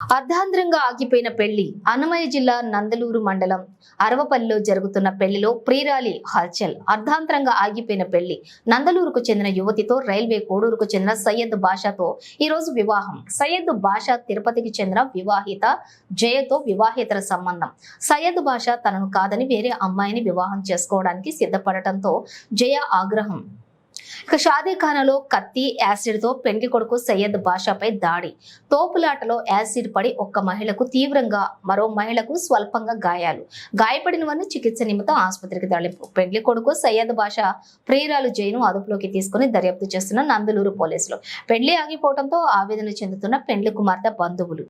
అర్ధాంధ్రంగా ఆగిపోయిన పెళ్ళి అన్నమయ్య జిల్లా నందలూరు మండలం అరవపల్లిలో జరుగుతున్న పెళ్ళిలో ప్రీరాలి హల్చల్. అర్ధాంతరంగా ఆగిపోయిన పెళ్ళి నందలూరుకు చెందిన యువతితో రైల్వే కోడూరుకు చెందిన సయ్యద్ బాషాతో ఈ రోజు వివాహం. సయ్యద్ బాషా తిరుపతికి చెందిన వివాహిత జయతో వివాహేతర సంబంధం. సయ్యద్ బాషా తనను కాదని వేరే అమ్మాయిని వివాహం చేసుకోవడానికి సిద్ధపడటంతో జయ ఆగ్రహం ఇక షాదీఖానాలో కత్తి యాసిడ్తో పెండ్లి కొడుకు సయ్యద్ బాషాపై దాడి. తోపులాటలో యాసిడ్ పడి ఒక్క మహిళకు తీవ్రంగా మరో మహిళకు స్వల్పంగా గాయాలు. గాయపడిన వారిని చికిత్స నిమిత్తం ఆసుపత్రికి తరలింపు. పెండ్లి కొడుకు సయ్యద్ బాషా ప్రియురాలు జైను అదుపులోకి తీసుకుని దర్యాప్తు చేస్తున్న నందలూరు పోలీసులు. పెళ్ళి ఆగిపోవడంతో ఆవేదన చెందుతున్న పెండ్లి కుమార్తె బంధువులు.